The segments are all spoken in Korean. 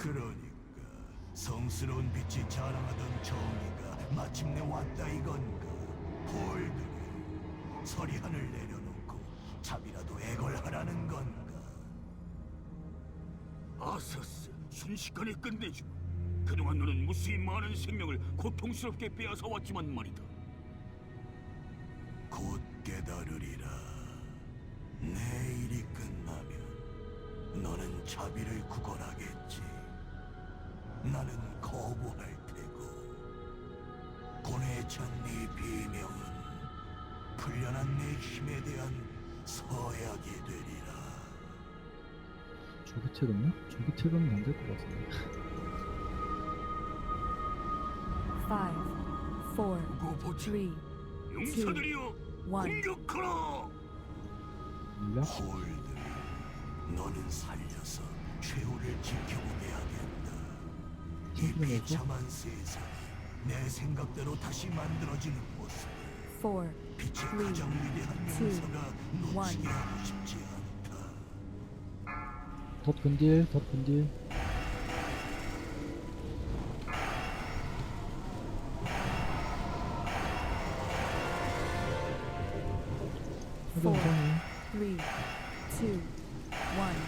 그러니까 성스러운 빛이 자랑하던 정의가 마침내 왔다 이건가 홀들이 서리한을 내려놓고 잠이라도 애걸하라는 건가 아서스, 순식간에 끝내주마. 그동안 너는 무수히 많은 생명을 고통스럽게 빼앗아 왔지만 말이다. 고뇌찬 네 비명은 풀려난 내 힘에 대한 서약이 되리라 조기 퇴근요? 조기 퇴근은 안될 것 같은데. Five, four, 고 보자. three, 용사들이여, one. 공격하라! 물량? 홀들 너는 살려서 최후를 지켜보게 하겠다 이 신기하죠? 비참한 세상이 내 생각대로 다시 만들어지는 모습. Four, 빛의 three, 가장 위대한 two, 용서가 놓치게 one. 하고 싶지 않다. 덧 근딜, 덧 근딜. four, 해변성이. three, two, one.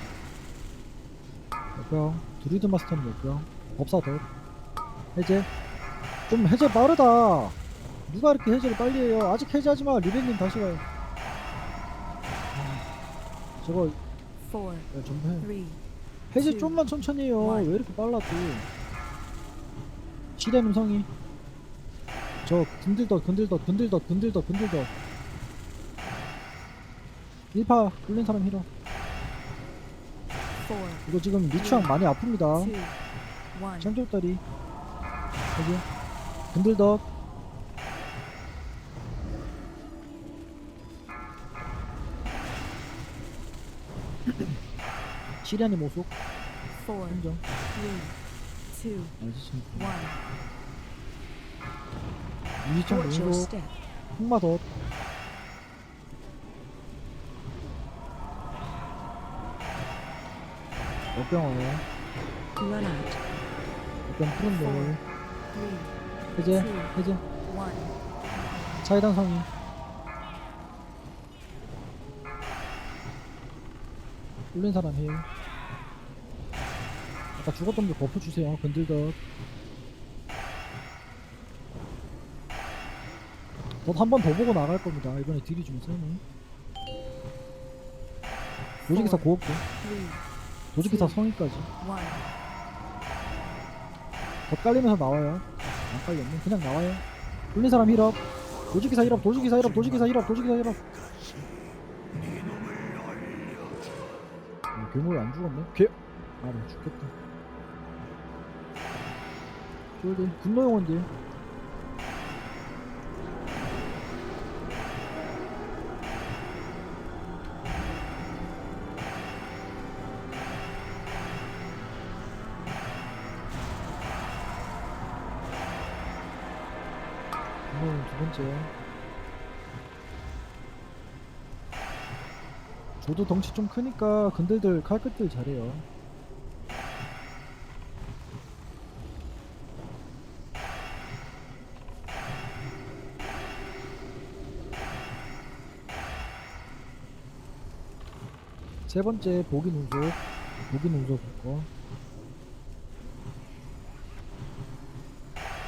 몇병 드리드 마스터는 몇병 법사 덧 해제 좀 해제 빠르다. 누가 이렇게 해제를 빨리 해요? 아직 해제하지 마 리벤님 다시 가요. 아, 저거 Four, 야, 좀 해. three, 해제 좀만 천천히 해요. 왜 이렇게 빨라 또 시대 음성이 저 근들덧 근들덧 근들덧 근들덧 근들덧 1파 뚫린 사람 four, 이거 지금 리추앙 많이 아픕니다. two, one. 창조다리 여기 근들덧 시리아니 모속 인정 three, two, 알지 지금 one. 유리창 Watch your 모속 step. 흑마덧 역병어 Run out. 역병 푸른돌 Three, 해제 two. 해제. 차이단 성이 뚫린 사람 힐 아까 죽었던 분 버프 주세요 건들덧 덧한 번 더 보고 나갈 겁니다 이번에 딜이 좀 세네 도지기사 고업도. Three, 도지기사 성의까지. one. 덧 깔리면서 나와요 안 깔렸네 그냥 나와요 뚫린 사람 힐업 도지기사 힐업 도지기사 힐업 도지기사 힐업 도지기사 힐업 어, 괴물 안 죽었네? 괴... 아, 나 죽겠다. 쫄디, 분노용원딜. 분노용 두 번째. 저도 덩치 좀 크니까 근들들 칼끝들 잘해요. 세 번째 보기 눈속, 보기 눈속 거.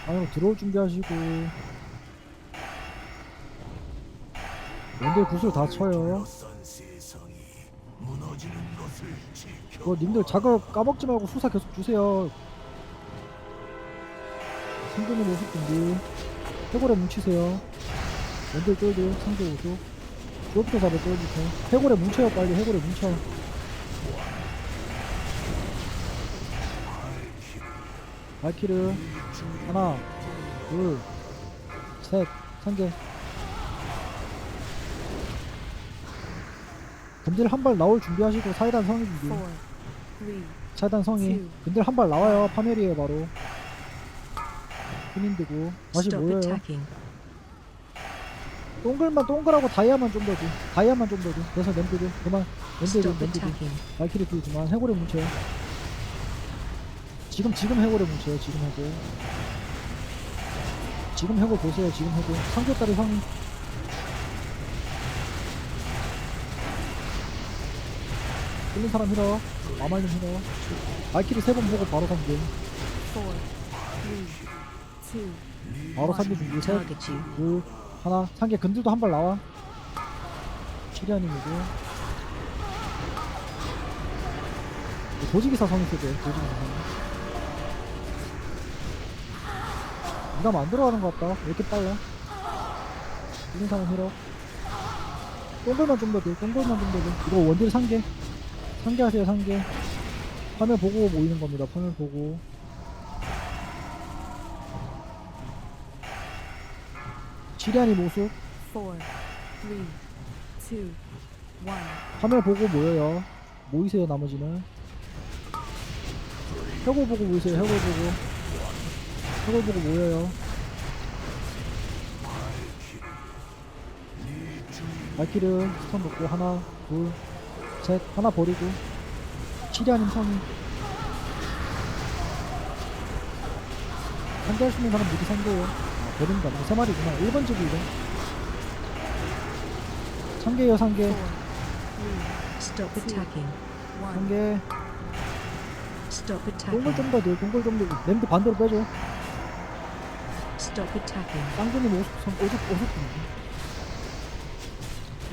아유 들어올 준비하시고 원딜 구슬 다 쳐요. 그거 님들 작업 까먹지 말고 수사 계속 주세요. 생존의 모습 준비. 해골에 뭉치세요. 원딜 쫄들 상대 우수. 프로프터 잡을 쫄부터. 해골에 뭉쳐요 빨리 해골에 뭉쳐. 발키르 하나 둘셋 상계 근딜 한 발 나올 준비하시고 사이단 성의 준비 차단 성이. 근데 한발 나와요. 파멸이에요 바로. 힘인드고 다시 모여요. 동글만 동글하고 다이아만 좀 더줘. 다이아만 좀 더줘. 그래서 램드들 그만. 램드들 attacking. 발키리 풀지만. 해골에 뭉쳐요. 지금 지금 해골에 뭉쳐요. 지금 해골. 지금 해골 보세요. 지금 해골. 삼겹살이 성이 끌린 사람 밀어 마말님 밀어 말키리 세 번 보고 바로 two, 바로. 삼겨 준비 셋 Target you. 둘, 하나, 상계 근들도 한 발 나와. 시리아님이고. 도지기사 성이 쓰대, 도지기사 성. 니가 안 들어가는 것 같다. 왜 이렇게 빨라? 이런 사람 히러. 동글만 좀 더 돼, 동글만 좀 더 돼. 이거 원딜 상계. 상계 하세요, 상계. 화면 보고 모이는 겁니다, 화면 보고. 시리아님 모습. 화면 보고 모여요. 모이세요 나머지는. 해골 보고 모이세요. 해골 보고. 해골 보고 모여요. 발키르 스턴 놓고 하나, 둘, 셋, 하나 버리고. 치리아님 성이. 상대할 수 있는 사람 무기 상대예요. 아, 버린다. 이거 세 마리구나. 1번 집이래. 상계요 상계. Four, three, stop attacking. One, 상계. stop 동굴 attacking. 좀더 늘, 동굴 좀 더. 램드 반대로 빼줘. Stop attacking. 쌍둥이 오숙, 성, 오숙, 오숙.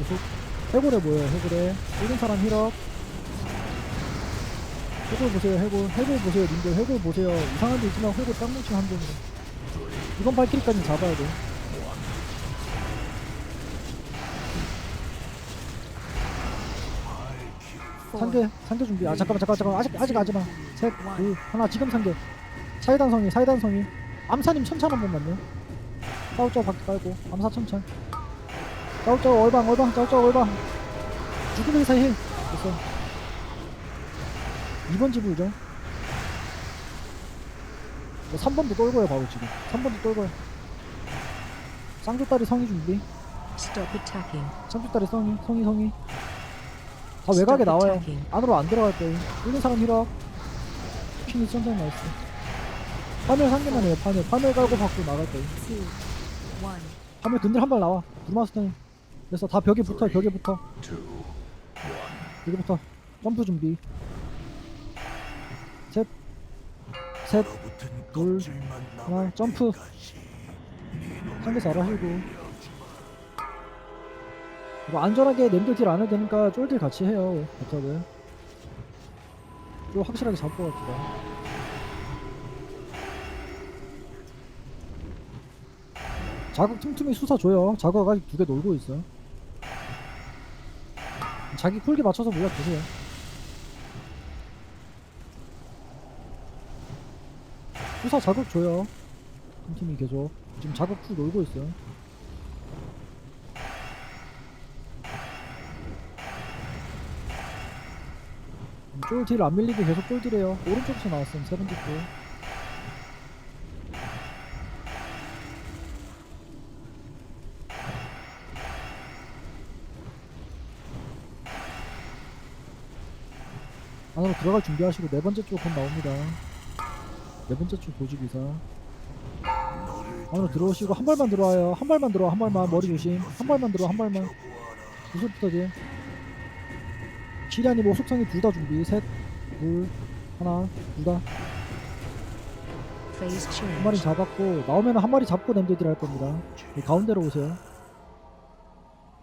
오숙. 해골에 뭐예요, 해골에. 이런 사람 힐업. 해골 보세요, 해골. 해골 보세요, 님들. 해골 보세요. 이상한 데 있지만 해골 딱 뭉치면 한 점으로. 이번 발키리까지 잡아야 돼. 상계, 상계 준비. 아, 잠깐만, 잠깐만, 잠깐만. 아직, 아직 하지 마. 셋, 둘, 하나, 지금 상계. 사이단성이, 사이단성이. 암사님 천찬 한 번만요. 짜오짜오 바퀴 깔고. 암사 천찬. 짜오짜오 얼방, 얼방, 짜오짜오 얼방. 죽음의 사이 힐. 됐어. 2번 지부죠. 3번도 떨고요, 바로 지금. 3번도 떨고요. 쌍조다리 성이 준비. stop attacking. 쌍조다리 성이, 성이, 성이. 다 외곽에 나와요. 안으로 안 들어갈 거예요. 있는 사람 힐업. 핀이 천천히 나이스. 파멸 상계만 해요, 파멸. 파멸 깔고 받고 나갈 거예요. One. 파멸 근들 한 발 나와. 불마스터님. 그래서 다 벽에 붙어, 벽에 붙어. 벽에 붙어. 점프 준비. 셋. 셋. 너붙은 둘, 껍질만 하나, 점프. 상계 잘하시고. 이거 안전하게 냄들 딜 안 해도 되니까 쫄딜 같이 해요. 버터들. 쫄 확실하게 잡고 갑시다. 자극 틈틈이 수사 줘요. 자극 아직 두 개 놀고 있어. 자기 쿨기 맞춰서 물약 주세요. 수사 자극 줘요. 틈틈이 계속. 지금 자극 쿨 놀고 있어요. 쫄딜 안 밀리게 계속 쫄딜해요. 오른쪽에서 나왔음 세 번째 쫄. 들어갈 준비하시고 네 번째 쪽 곧 나옵니다. 네 번째 쪽 도주기사. 안으로 들어오시고 한 발만 들어와요. 한 발만 들어와 한 발만 머리 조심. 한 발만 들어와 한 발만. 무술부터지. 시리아님 오속성이 둘 다 준비. 셋, 둘, 하나, 둘 다. 한 마리. 잡았고 나오면 한 마리 잡고 냄새질 할 겁니다. 가운데로 오세요.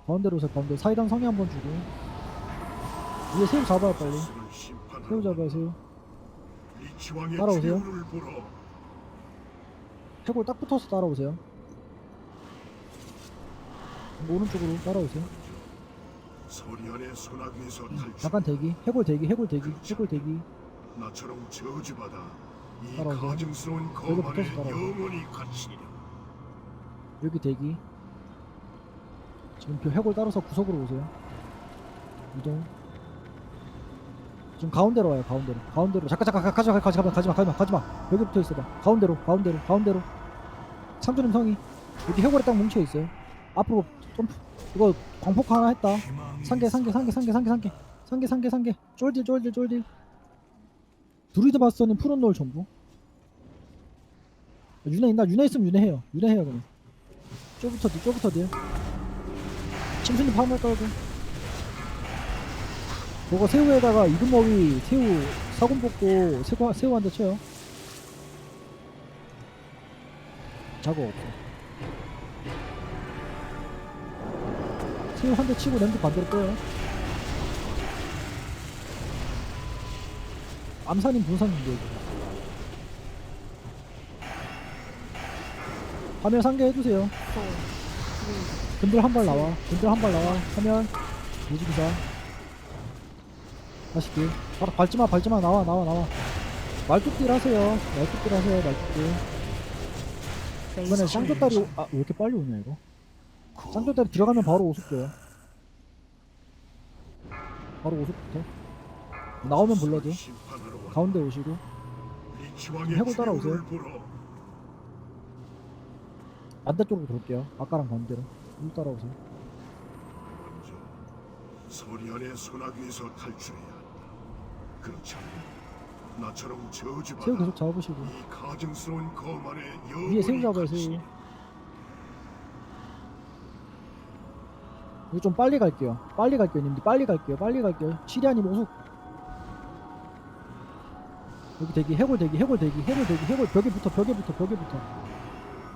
가운데로 오세요. 가운데 사이단 성에 한 번 주고 위에 새우 잡아요 빨리. 새우 잡아요 새우. 따라오세요. 해골 딱 붙어서 따라오세요. 오른쪽으로 따라오세요. 탈출 잠깐 대기. 해골 대기. 해골 대기. 해골 대기. 나처럼 저주받아 이. 가증스러운 거만에. 영원히 갇히리라 여기 대기. 지금 그 해골 따라서 구석으로 오세요. 이동. 지금 가운데로 와요. 가운데로. 가운데로. 잠깐 잠깐 가- 가지마 가지마 가지마 가지마 가지마. 여기 붙어 있어봐. 가운데로 가운데로 가운데로. 상주님 성이 여기 해골에 딱 뭉쳐 있어요. 앞으로 점프. 이거 광폭 하나 했다. 상계 상계 상계 상계 상계 상계 상계 상계 상계 쫄딜 쫄딜 쫄딜. 드루이드 마스터님 푸른 노을 전부. 윤회 있나? 윤회 있으면 윤회 해요. 윤회 해요 그냥. 쪼부터 뒤, 쪼부터 뒤. 침순이 파멸 깔고. 그거 새우에다가 이금머리 새우 사군 뽑고 새우 새우 한대 쳐요. 작업 없어. 새우 한 대 치고 램프 반대로 빼요. 암산인 분산인데 이거. 화면 상계 해주세요. 근들 한 발 나와. 근들 한 발 나와. 화면 무지기사. 다시 길. 바로 밟지마 밟지마 나와 나와 나와. 말뚝딜 하세요. 말뚝딜 하세요. 말뚝딜. 이번에. 쌍조다리 오- 아, 왜 이렇게 빨리 오냐 이거? 쌍조다리 들어가면 바로 오숙돼요. 바로 오숙부터. 나오면 불러줘. 가운데 오시고. 해골 따라오세요. 반대쪽으로 돌게요. 아까랑 반대로. 물 따라오세요. 먼저 서리안의 소나기에서 탈출해야. 그렇지 않으면 나처럼 저주받아 새우 계속 잡으시고. 이 가증스러운 검 안에 위에 새우 잡아요. 새우. 이거 좀 빨리 갈게요. 빨리 갈게요, 님들. 빨리 갈게요. 빨리 갈게요. 시리아님 오숙. 여기 대기, 해골 대기, 해골 대기, 해골 대기, 해골 벽에 붙어, 벽에 붙어, 벽에 붙어.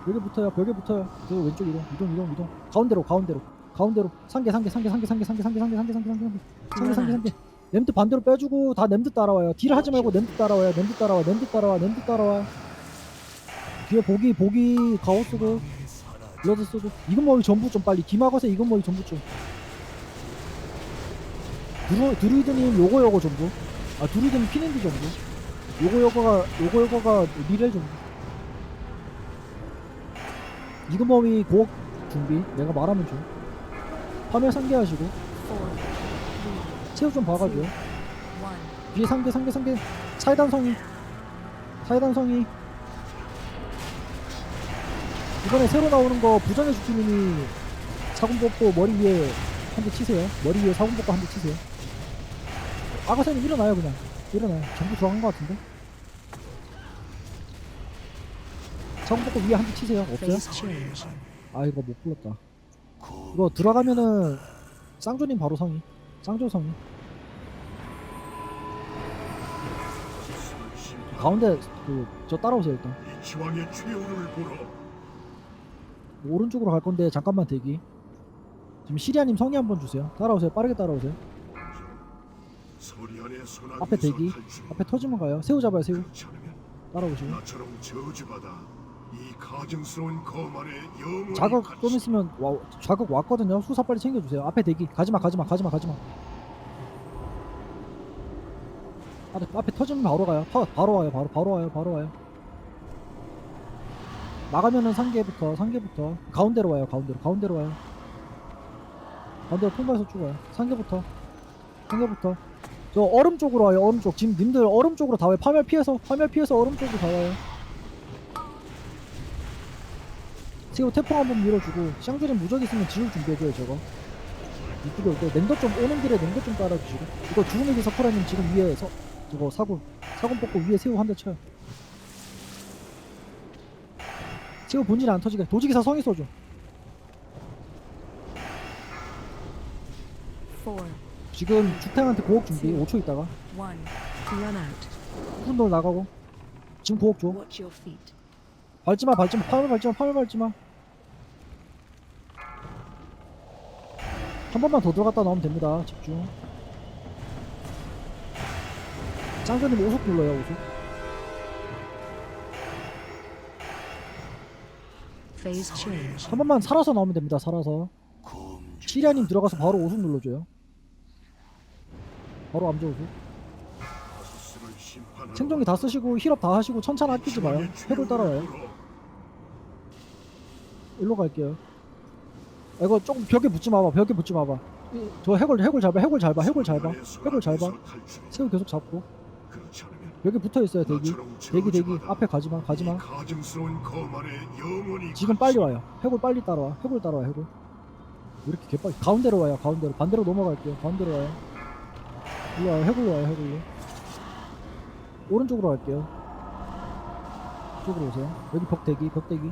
벽에 붙어요, 벽에 붙어요. 그 왼쪽 이동, 이동, 이동, 이동. 가운데로, 가운데로, 가운데로. 상계, 상계, 상계, 상계, 상계, 상계, 상계, 상계, 상계, 상계, 상계, 상계, 상계, 상계, 상계. 램드 반대로 빼주고 다 램드 따라와요. 딜 하지 말고 램드 따라와요. 램드 따라와, 램드 따라와, 램드 따라와. 뒤에 보기, 보기, 가오스도. 블러드 쓰고 이건 뭐이 전부 좀 빨리 기마거세 이건 뭐이 전부 좀 드루, 드루이드님 요거 요거 전부 아 드루이드님 피넨디 전부 요거 요거가 요거 요거가 미래 전부 이건 뭐이 고억 준비 내가 말하면 좀 화면 상계하시고 새우 좀 봐가지고. 뒤에 상계 상계 상계 사이단성이. 사이단성이. 이번에 새로 나오는 거 부정의 주키님이 사군 뽑고 머리 위에 한 대 치세요. 머리 위에 사군 뽑고 한 대 치세요. 아가사님 일어나요 그냥. 일어나요. 전부 들어간 거 같은데. 사군 뽑고 위에 한 대 치세요. 없어요? 아 이거 못 불렀다. 이거 들어가면은 쌍조님 바로 성이 쌍조 성이 스스로 심판 가운데 그 저 따라오세요 일단 리치왕의 최후를 보러 오른쪽으로 갈 건데 잠깐만 대기. 지금 시리아님 성의 한번 주세요. 따라오세요. 빠르게 따라오세요. 서리안의 소나기에서 앞에 대기. 앞에 터지면 가요. 새우 잡아요. 새우. 그렇지 않으면 따라오시고. 나처럼 저주받아 이 가증스러운 검 안에 영원히 자극. 좀 있으면 와, 자극 왔거든요. 수사 빨리 챙겨주세요. 앞에 대기. 가지마, 가지마, 가지마, 가지마. 앞에, 앞에 터지면 바로 가요. 터, 바로 와요. 바로 바로 와요. 바로 와요. 나가면은 상계부터, 상계부터 가운데로 와요. 가운데로, 가운데로 와요. 가운데로 통과해서 쭉 와요. 상계부터, 상계부터. 저 얼음 쪽으로 와요. 얼음 쪽. 지금 님들 얼음 쪽으로 다 와요. 파멸 피해서, 파멸 피해서 얼음 쪽으로 다 와요. 지금 태풍 한번 밀어주고 샹들이 무적 있으면 지울 준비해줘요 저거. 이쁘게 올때 냉도 좀 오는 길에 냉도 좀 깔아주시고. 이거 기사 코라님 지금 위에 서 저거 사군 사군 뽑고 위에 새우 한 대 쳐요. 새우 본질이 안 터지게 도지기사 써줘. Four, 지금 주탱한테 고옥 준비 5초 있다가. 훈돌 나가고 지금 고옥 줘. 밟지마 밟지마. 파멸 밟지마 파멸 밟지마 한 번만 더 들어갔다 나오면 됩니다. 집중. 짱조님 오속 눌러요 오속. Phase change. 한 번만 살아서 나오면 됩니다 살아서. 시리아님 들어가서 바로 오속 눌러줘요. 바로 암조 오속. 생존기 다 쓰시고 힐업 다 하시고 천천히 아끼지 마요. 최후를 따라와요. 일로 갈게요. 아, 이거 조금 벽에 붙지 마봐 벽에 붙지 마봐. 저 해골 해골 잘 봐 해골 잘 봐 해골 잘 봐 해골 잘 봐. 새우 계속 잡고. 그렇지 벽에 붙어 있어요 대기. 대기 대기. 앞에 가지마 이 가지마. 지금. 빨리 와요. 해골 빨리 따라와. 해골 따라와 해골 왜 이렇게 개빨리 가운데로 와요 가운데로. 반대로 넘어갈게요. 가운데로 와요. 일로 와요 해골로 와요 해골로. 오른쪽으로 갈게요. 이쪽으로 오세요. 여기 벽대기, 벽대기.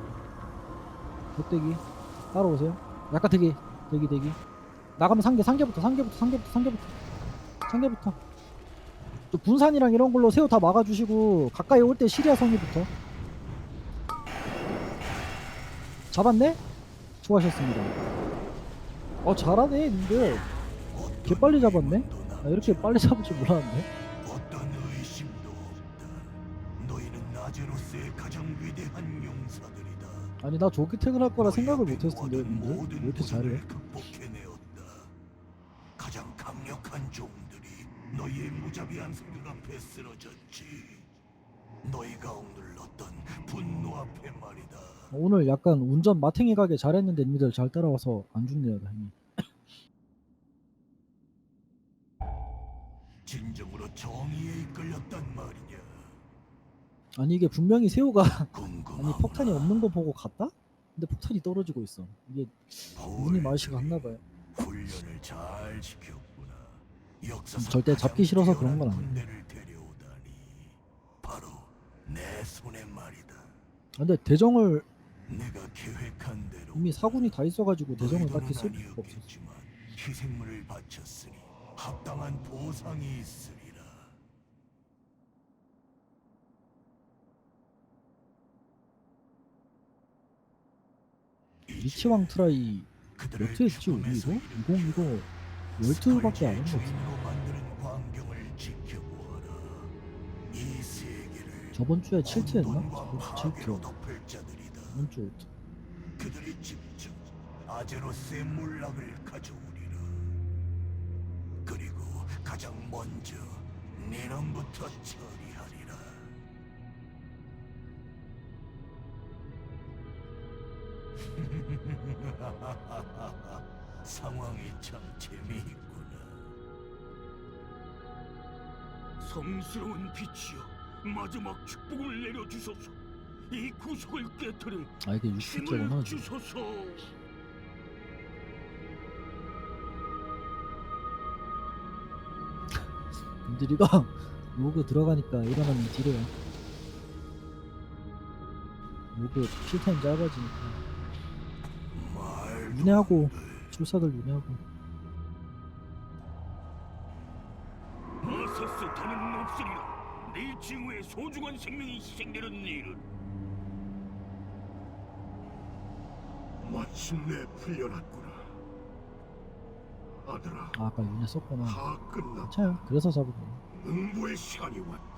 벽대기. 따라오세요. 약간 대기, 대기, 대기. 나가면 상계, 상계부터, 상계부터, 상계부터, 상계부터. 상계부터. 또 분산이랑 이런 걸로 새우 다 막아주시고, 가까이 올 때 시리아 성의부터. 잡았네? 수고하셨습니다. 어, 잘하네, 님들. 어떤 개 빨리 잡았네? 아, 이렇게 빨리 잡을 줄 몰랐는데. 아니, 나 조기 퇴근할 거라 생각을 님들. 모든 왜 이렇게 잘해? 극복해내었다. 가장 강력한 종들이 너희의 무자비한 생각 앞에 쓰러졌지. 너희가 억눌렀던 분노 앞에 말이다. 오늘 약간 운전 마탱이 가게 잘했는데 님들 잘 따라와서 안 죽네요 다행히 진정으로 정의에 이끌렸단 말이냐. 아니 이게 분명히 새우가. 아니 폭탄이 없는 거 보고 갔다? 근데 폭탄이 떨어지고 있어 이게 운이 맛이 갔나 봐요 훈련을 잘 지켰구나. 역사상 음, 절대 잡기 싫어서 그런 건 아니에요. 군대를 데려오다니. 바로 내 손의 말이다. 아, 근데 대정을 내가 계획한 대로 이미 사군이 다 있어가지고 대정을 딱히 쓸 필요가 없었어 아니었겠지만 희생물을 바쳤으니 합당한 보상이 있으리 라. 리치왕 트라이 몇 회였지 우리 이거? 죽음에서 20 이거 12밖에 안 한거 같아 주인으로 만드는 광경을 지켜보아라. 이 세계를 저번 주에 7트 했나? 혼돈과 저번 주 파괴로 7트 덮을 자들이다. 저번 주 그들이 직접 아제로스의 몰락을 가져오리라. 그리고 가장 먼저 니놈부터 처리 상황이 참 재미있구나. 성스러운 빛이여 마지막 축복을 내려주소서. 이 구석을 깨뜨려 아 이게 힘을 60개구나 주소서. 님들 이거 로그 들어가니까 일어나면 딜해요. 로그 필타임 짧아지니까 윤회하고 출사들 윤회하고 아서스 더는 없으리라 네 징후에 소중한 생명이 희생되는 일은 마침내 풀려났구나. 아들아, 아 아까 윤회 썼구나 다 끝났다. 괜찮아요 그래서 잡은 거예요 응보의 시간이 왔다.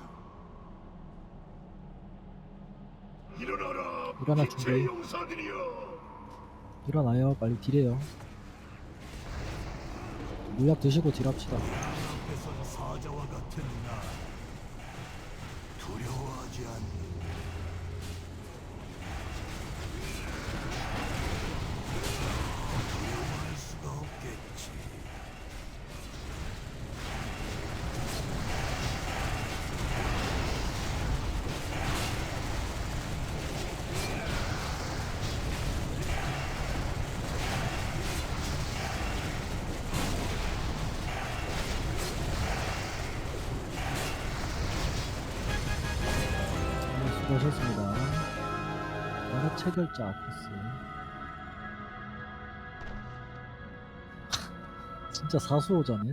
일어나라, 일어나, 빛의 준비. 용사들이여. 일어나요. 빨리 딜해요. 물약 드시고 딜합시다. 앞에선 사자와 같은 나 두려워하지 않는 체결자 아크스. 진짜 사수호자네